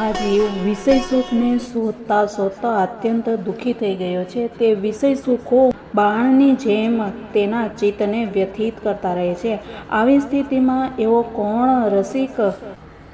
આ જીવ વિષય સુખને શોધતા શોધતા અત્યંત દુઃખી થઈ ગયો છે. તે વિષય સુખો બાણની જેમ તેના ચિત્તને વ્યથિત કરતા રહે છે. આવી સ્થિતિમાં એવો કોણ રસિક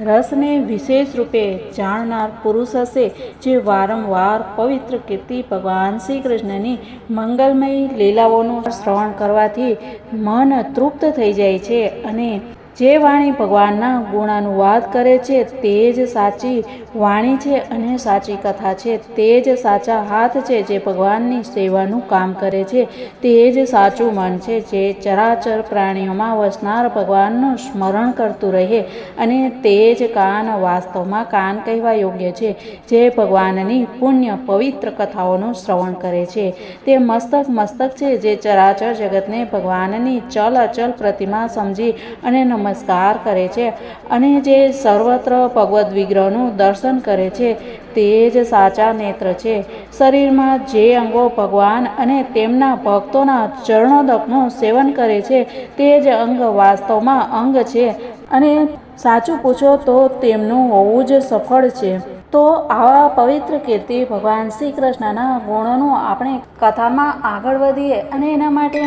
રસને વિશેષ રૂપે જાણનાર પુરુષ હશે જે વારંવાર પવિત્ર કીર્તિ ભગવાન શ્રી કૃષ્ણની મંગલમય લીલાઓનું શ્રવણ કરવાથી મન તૃપ્ત થઈ જાય છે અને જે વાણી ભગવાનના ગુણાનુવાદ કરે છે તે જ સાચી વાણી છે અને સાચી કથા છે. તે જ સાચા હાથ છે જે ભગવાનની સેવાનું કામ કરે છે. તે જ સાચું મન છે જે ચરાચર પ્રાણીઓમાં વસનાર ભગવાનનું સ્મરણ કરતું રહે અને તે જ કાન વાસ્તવમાં કાન કહેવા યોગ્ય છે જે ભગવાનની પુણ્ય પવિત્ર કથાઓનું શ્રવણ કરે છે. તે મસ્તક મસ્તક છે જે ચરાચર જગતને ભગવાનની ચલ અચલ પ્રતિમા સમજી અને નમસ્કાર કરે છે અને જે સર્વત્ર ભગવદ્ વિગ્રહનું દર્શન કરે છે તે જ સાચા નેત્ર છે. શરીરમાં જે અંગો ભગવાન અને તેમના ભક્તોના ચરણોદકનું સેવન કરે છે તે જ અંગ વાસ્તવમાં અંગ છે અને સાચું પૂછો તો તેમનું હોવું જ સફળ છે. તો આવા પવિત્ર કીર્તિ ભગવાન શ્રી કૃષ્ણના ગુણોનું આપણે કથામાં આગળ વધીએ અને એના માટે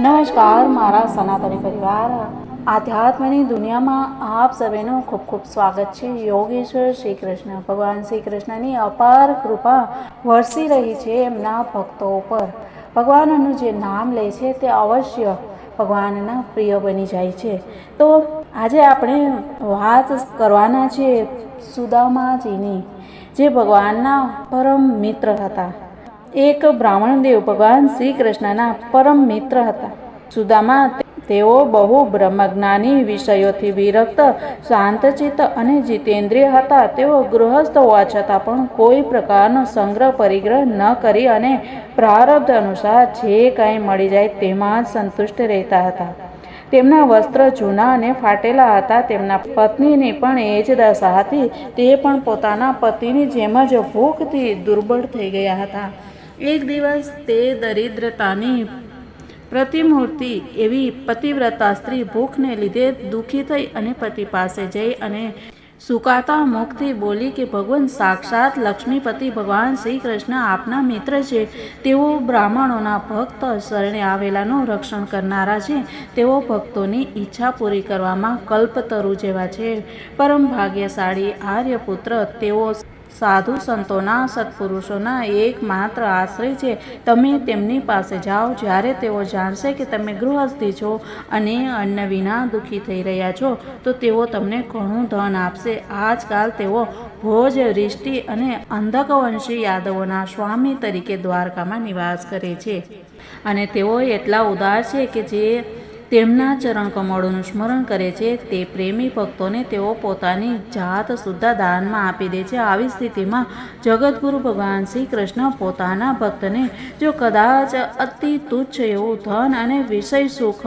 નમસ્કાર મારા સનાતની પરિવાર. આધ્યાત્મની દુનિયામાં આપ સર્વેનું ખૂબ ખૂબ સ્વાગત છે. યોગેશ્વર શ્રી કૃષ્ણ ભગવાન શ્રી કૃષ્ણની અપાર કૃપા વરસી રહી છે એમના ભક્તો ઉપર. ભગવાનનું જે નામ લે છે તે અવશ્ય ભગવાનના પ્રિય બની જાય છે. તો આજે આપણે વાત કરવાના છે સુદામાજીની, જે ભગવાનના પરમ મિત્ર હતા. એક બ્રાહ્મણ દેવ ભગવાન શ્રી કૃષ્ણના પરમ મિત્ર હતા. સુદામા તેઓ બહુ બ્રહ્મજ્ઞાની, વિષયોથી વિરક્ત, શાંતચિત્ત અને જીતેન્દ્રિય હતા. તેઓ ગૃહસ્થ હોવા છતાં પણ કોઈ પ્રકારનો સંગ્રહ પરિગ્રહ ન કરી અને પ્રારબ્ધ અનુસાર જે કાંઈ મળી જાય તેમાં જ સંતુષ્ટ રહેતા હતા. તેમના વસ્ત્ર જૂના અને ફાટેલા હતા. તેમના પત્નીની પણ એ જ દશા હતી. તે પણ પોતાના પતિની જેમ જ ભૂખથી દુર્બળ થઈ ગયા હતા. એક દિવસ તે દરિદ્રતાની પ્રતિમૂર્તિ એવી પતિવ્રતા સ્ત્રી ભૂખને લીધે દુઃખી થઈ અને પતિ પાસે જઈ અને સુકાતા મુખથી બોલી કે, ભગવાન, સાક્ષાત લક્ષ્મીપતિ ભગવાન શ્રી કૃષ્ણ આપના મિત્ર છે. તેઓ બ્રાહ્મણોના ભક્ત શરણે આવેલાનું રક્ષણ કરનારા છે. તેઓ ભક્તોની ઈચ્છા પૂરી કરવામાં કલ્પતરુ જેવા છે. પરમ ભાગ્યશાળી આર્યપુત્ર તેઓ સાધુ સંતોના, સત્પુરુષોના એકમાત્ર આશ્રય છે. તમે તેમની પાસે જાઓ, જ્યારે તેઓ જાણશે કે તમે ગૃહસ્થી છો અને અન્ન વિના દુઃખી થઈ રહ્યા છો, તો તેઓ તમને ઘણું ધન આપશે. આજકાલ તેઓ ભોજ રિષ્ટિ અને અંધકવંશી યાદવોના સ્વામી તરીકે દ્વારકામાં નિવાસ કરે છે. અને તેઓ એટલા ઉદાર છે કે જે તેમના ચરણ કમળોનું સ્મરણ કરે છે. તે પ્રેમી ભક્તોને તેઓ પોતાની જાત સુદ્ધા દાનમાં આપી દે છે. આવી સ્થિતિમાં જગતગુરુ ભગવાન શ્રી કૃષ્ણ પોતાના ભક્તને જો કદાચ અતિ તુચ્છ એવું ધન અને વિષય સુખ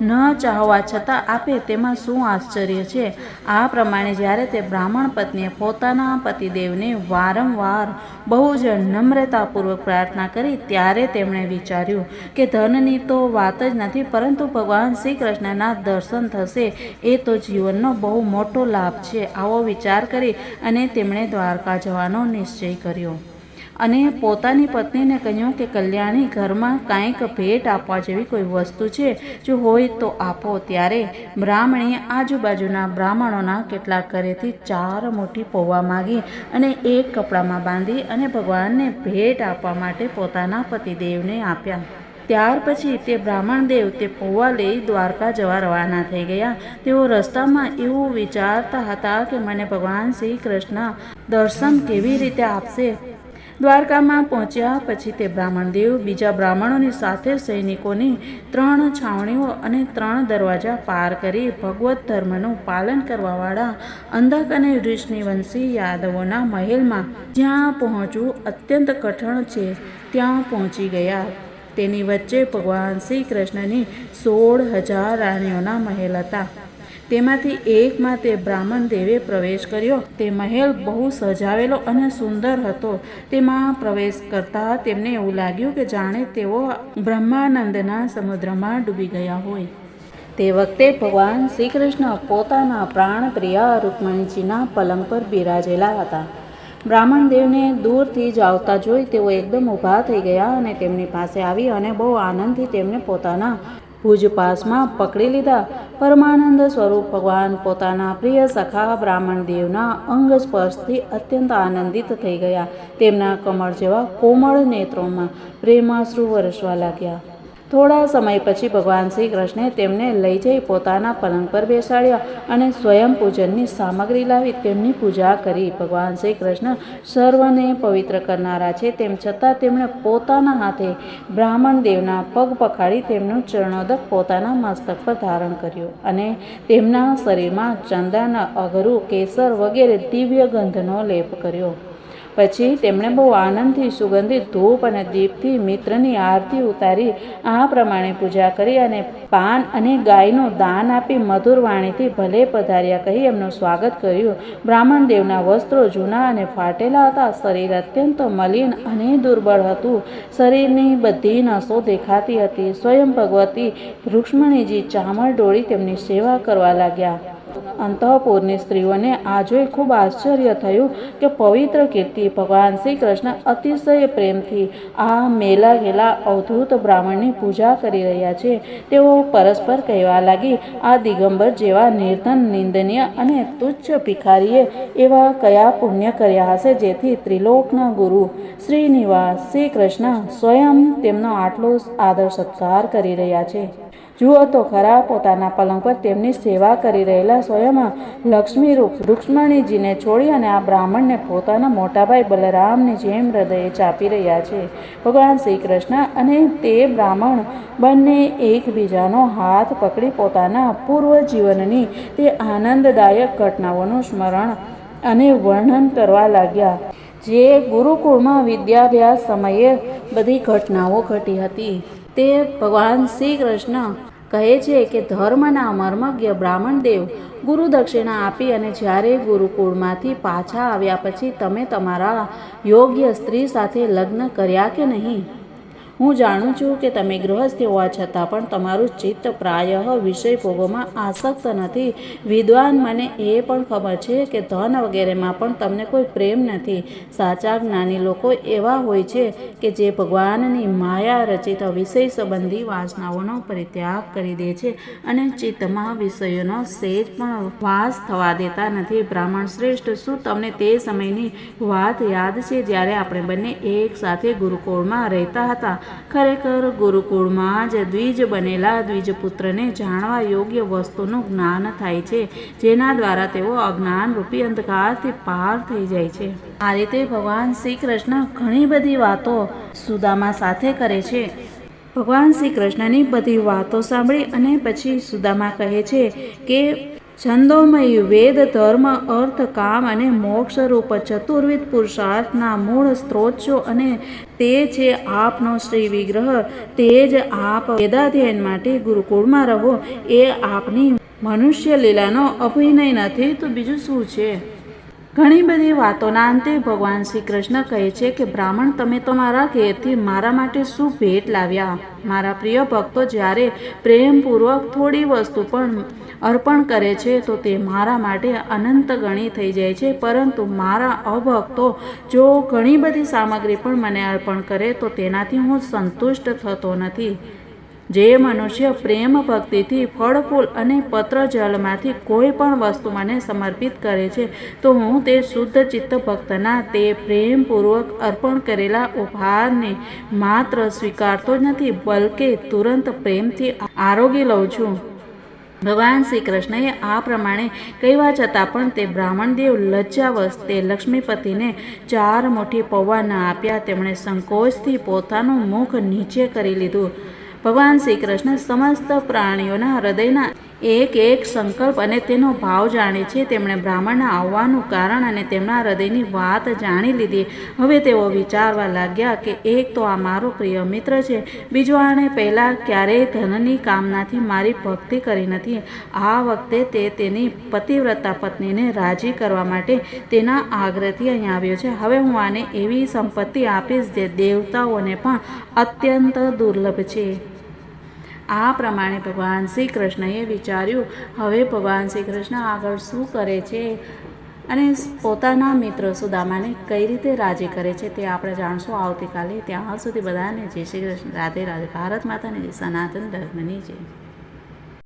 ન ચાહવા છતાં આપે, તેમાં શું આશ્ચર્ય છે? આ પ્રમાણે જ્યારે તે બ્રાહ્મણ પત્નીએ પોતાના પતિદેવને વારંવાર બહુ જ નમ્રતાપૂર્વક પ્રાર્થના કરી, ત્યારે તેમણે વિચાર્યું કે ધનની તો વાત જ નથી, પરંતુ ભગવાન ભગવાન શ્રી કૃષ્ણના દર્શન થશે. એ તો જીવનનો બહુ મોટો લાભ છે. આવો વિચાર કરી અને તેમણે દ્વારકા જવાનો નિશ્ચય કર્યો. અને પોતાની પત્નીને કહ્યું કે, કલ્યાણી, ઘરમાં કાંઈક ભેટ આપવા જેવી કોઈ વસ્તુ છે? જો હોય તો આપો. ત્યારે બ્રાહ્મણીએ આજુબાજુના બ્રાહ્મણોના કેટલાક ઘરેથી ચાર મોટી પૌવા માગી અને એક કપડામાં બાંધી અને ભગવાનને ભેટ આપવા માટે પોતાના પતિદેવને આપ્યા. ત્યાર પછી તે બ્રાહ્મણદેવ તે પૌવા લઈ દ્વારકા જવા રવાના થઈ ગયા. તેઓ રસ્તામાં એવું વિચારતા હતા કે મને ભગવાન શ્રી કૃષ્ણ દર્શન કેવી રીતે આપશે? દ્વારકામાં પહોંચ્યા પછી તે બ્રાહ્મણદેવ બીજા બ્રાહ્મણોની સાથે સૈનિકોની ત્રણ છાવણીઓ અને ત્રણ દરવાજા પાર કરી ભગવત ધર્મનું પાલન કરવાવાળા અંધક અને વંશી યાદવોના મહેલમાં જ્યાં પહોંચવું અત્યંત કઠણ છે, ત્યાં પહોંચી ગયા. તેની વચ્ચે ભગવાન શ્રી કૃષ્ણની સોળ હજાર રાણીઓના મહેલ હતા. તેમાંથી એકમાં તે બ્રાહ્મણ દેવે પ્રવેશ કર્યો. તે મહેલ બહુ સજાવેલો અને સુંદર હતો. તેમાં પ્રવેશ કરતા તેમને એવું લાગ્યું કે જાણે તેઓ બ્રહ્માનંદના સમુદ્રમાં ડૂબી ગયા હોય. તે વખતે ભગવાન શ્રી કૃષ્ણ પોતાના પ્રાણપ્રિય રૂકમણીજીના પલંગ પર બિરાજેલા હતા. બ્રાહ્મણ દેવને દૂરથી જ આવતા જોઈ તેઓ એકદમ ઊભા થઈ ગયા અને તેમની પાસે આવી અને બહુ આનંદથી તેમને પોતાના ભુજપાસમાં પકડી લીધા. પરમાનંદ સ્વરૂપ ભગવાન પોતાના પ્રિય સખા બ્રાહ્મણ દેવના અંગ સ્પર્શથી અત્યંત આનંદિત થઈ ગયા. તેમના કમળ જેવા કોમળ નેત્રોમાં પ્રેમાશ્રુ વરસવા લાગ્યા. થોડા સમય પછી ભગવાન શ્રી કૃષ્ણે તેમને લઈ જઈ પોતાના પલંગ પર બેસાડ્યા અને સ્વયં પૂજનની સામગ્રી લાવી તેમની પૂજા કરી. ભગવાન શ્રી કૃષ્ણ સર્વને પવિત્ર કરનારા છે, તેમ છતાં તેમણે પોતાના હાથે બ્રાહ્મણ દેવના પગ પખાડી તેમનું ચરણોદક પોતાના મસ્તક પર ધારણ કર્યું અને તેમના શરીરમાં ચંદન અઘરું કેસર વગેરે દિવ્ય ગંધનો લેપ કર્યો. પછી તેમણે બહુ આનંદથી સુગંધિત ધૂપ અને દીપથી મિત્રની આરતી ઉતારી આ પ્રમાણે પૂજા કરી અને પાન અને ગાયનું દાન આપી મધુર વાણીથી ભલે પધાર્યા કહી એમનું સ્વાગત કર્યું. બ્રાહ્મણ દેવના વસ્ત્રો જૂના અને ફાટેલા હતા. શરીર અત્યંત મલિન અને દુર્બળ હતું. શરીરની બધી નસો દેખાતી હતી. સ્વયં ભગવતી રૂક્ષ્મણીજી ચામર ડોળી તેમની સેવા કરવા લાગ્યા. અંતઃપુરની સ્ત્રીઓને આ જોઈ ખૂબ આશ્ચર્ય થયું કે પવિત્ર કીર્તિ ભગવાન શ્રી કૃષ્ણ અતિશય પ્રેમથી આ મેલા ગેલા અવધૂત બ્રાહ્મણની પૂજા કરી રહ્યા છે. તેઓ પરસ્પર કહેવા લાગી, આ દિગંબર જેવા નિર્ધન, નિંદનીય અને તુચ્છ ભિખારીએ એવા કયા પુણ્ય કર્યા હશે જેથી ત્રિલોકના ગુરુ શ્રીનિવાસ શ્રી કૃષ્ણ સ્વયં તેમનો આટલો આદર સત્કાર કરી રહ્યા છે? જુઓ તો ખરા, પોતાના પલંગ પર તેમની સેવા કરી રહેલા સ્વયં લક્ષ્મી રૂપ રૂક્ષ્મણીજીને છોડી અને આ બ્રાહ્મણને પોતાના મોટાભાઈ બલરામની જેમ હૃદયે ચાપી રહ્યા છે. ભગવાન શ્રી કૃષ્ણ અને તે બ્રાહ્મણ બંને એકબીજાનો હાથ પકડી પોતાના પૂર્વ જીવનની તે આનંદદાયક ઘટનાઓનું સ્મરણ અને વર્ણન કરવા લાગ્યા. જે ગુરુકુળમાં વિદ્યાભ્યાસ સમયે બધી ઘટનાઓ ઘટી હતી. તે ભગવાન શ્રી કૃષ્ણ કહે છે કે ધર્મના મર્મજ્ઞ બ્રાહ્મણ દેવ ગુરુ દક્ષિણા આપી અને જ્યારે ગુરુકુળમાંથી પાછા આવ્યા પછી તમે તમારા યોગ્ય સ્ત્રી સાથે લગ્ન કર્યા કે નહીં? હું જાણું છું કે તમે ગૃહસ્થ હોવા છતાં પણ તમારું ચિત્ત પ્રાયઃ વિષય ભોગોમાં આસક્ત નથી. વિદ્વાન, મને એ પણ ખબર છે કે ધન વગેરેમાં પણ તમને કોઈ પ્રેમ નથી. સાચા જ્ઞાની લોકો એવા હોય છે કે જે ભગવાનની માયા રચિત વિષય સંબંધી વાસનાઓનો પરિત્યાગ કરી દે છે અને ચિત્તમાં વિષયોનો સેજ પણ વાસ થવા દેતા નથી. બ્રાહ્મણ શ્રેષ્ઠ, શું તમને તે સમયની વાત યાદ છે જ્યારે આપણે બંને એક સાથે ગુરુકુળમાં રહેતા હતા? ખરેખર ગુરુકુળમાં જ દ્વિજ બનેલા દ્વિજપુત્રને જાણવા યોગ્ય વસ્તુનું જ્ઞાન થાય છે, જેના દ્વારા તેઓ અજ્ઞાન રૂપી અંધકારથી પાર થઈ જાય છે. આ રીતે ભગવાન શ્રી કૃષ્ણ ઘણી બધી વાતો સુદામા સાથે કરે છે. ભગવાન શ્રી કૃષ્ણની બધી વાતો સાંભળી અને પછી સુદામા કહે છે કે, છંદોમય વેદ, ધર્મ, અર્થ, કામ અને મોક્ષ રૂપ ચતુર્વિધ પુરુષાર્થના મૂળ સ્ત્રોત છો અને તે છે આપનો શ્રી વિગ્રહ. તે જ આપ વેદાધ્યયન માટે ગુરુકુળમાં રહો. એ આપની મનુષ્ય લીલાનો અભિનય નથી. તો બીજું શું છે? ઘણી બધી વાતોના અંતે ભગવાન શ્રી કૃષ્ણ કહે છે કે, બ્રાહ્મણ, તમે તમારા ઘેરથી મારા માટે શું ભેટ લાવ્યા? મારા પ્રિય ભક્તો, જ્યારે પ્રેમપૂર્વક થોડી વસ્તુ પણ અર્પણ કરે છે, તો તે મારા માટે અનંત ગણી થઈ જાય છે. પરંતુ મારા અભક્તો જો ઘણી બધી સામગ્રી પણ મને અર્પણ કરે, તો તેનાથી હું સંતુષ્ટ થતો નથી. જે મનુષ્ય પ્રેમ ભક્તિથી ફળ ફૂલ અને પત્ર જલમાંથી કોઈ પણ વસ્તુ મને સમર્પિત કરે છે, તો હું તે શુદ્ધ ચિત્ત ભક્તના તે પ્રેમપૂર્વક અર્પણ કરેલા ઉપહારને માત્ર સ્વીકારતો જ નથી, બલકે તુરંત પ્રેમથી આરોગી લઉં છું. ભગવાન શ્રી કૃષ્ણએ આ પ્રમાણે કહેવા છતાં પણ તે બ્રાહ્મણદેવ લજ્જાવશ તે લક્ષ્મીપતિને ચાર મુઠ્ઠી પૌવા આપ્યા. તેમણે સંકોચથી પોતાનું મુખ નીચે કરી લીધું. ભગવાન શ્રી કૃષ્ણ સમસ્ત પ્રાણીઓના હૃદયના એક એક સંકલ્પ અને તેનો ભાવ જાણે છે. તેમણે બ્રાહ્મણના આવવાનું કારણ અને તેમના હૃદયની વાત જાણી લીધી. હવે તેઓ વિચારવા લાગ્યા કે એક તો આ મારો પ્રિય મિત્ર છે. બીજો આણે પહેલાં ક્યારેય ધનની કામનાથી મારી ભક્તિ કરી નથી. આ વખતે તે તેની પતિવ્રતા પત્નીને રાજી કરવા માટે તેના આગ્રહથી અહીં આવ્યો છે. હવે હું આને એવી સંપત્તિ આપીશ જે દેવતાઓને પણ અત્યંત દુર્લભ છે. આ પ્રમાણે ભગવાન શ્રી કૃષ્ણએ વિચાર્યું, હવે ભગવાન શ્રી કૃષ્ણ આગળ શું કરે છે અને પોતાના મિત્ર સુદામાને કઈ રીતે રાજી કરે છે તે આપણે જાણશું આવતીકાલે. ત્યાં સુધી બધાને જય શ્રી કૃષ્ણ. રાધે રાધે. ભારત માતાની જય. સનાતન ધર્મની જય.